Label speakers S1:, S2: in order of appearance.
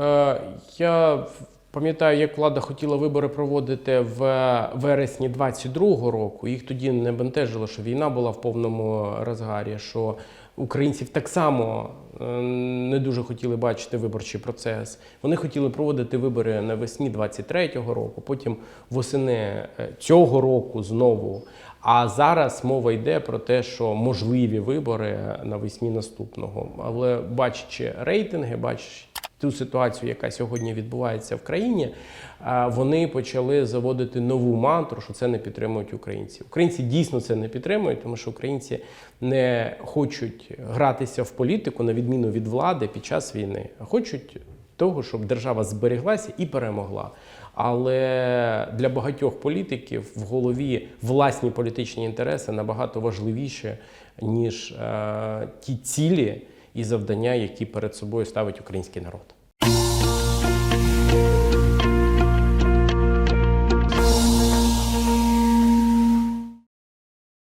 S1: Е, Я пам'ятаю, як влада хотіла вибори проводити в вересні 22-го року. Їх тоді не бентежило, що війна була в повному розгарі, що українців так само е, не дуже хотіли бачити виборчий процес. Вони хотіли проводити вибори навесні 23-го року, потім восени е, цього року знову. А зараз мова йде про те, що можливі вибори навесні наступного. Але бачачи рейтинги, бачачи ту ситуацію, яка сьогодні відбувається в країні, вони почали заводити нову мантру, що це не підтримують українці. Українці дійсно це не підтримують, тому що українці не хочуть гратися в політику на відміну від влади під час війни, а хочуть того, щоб держава зберіглася і перемогла. Але для багатьох політиків в голові власні політичні інтереси набагато важливіші, ніж е, ті цілі і завдання, які перед собою ставить український народ.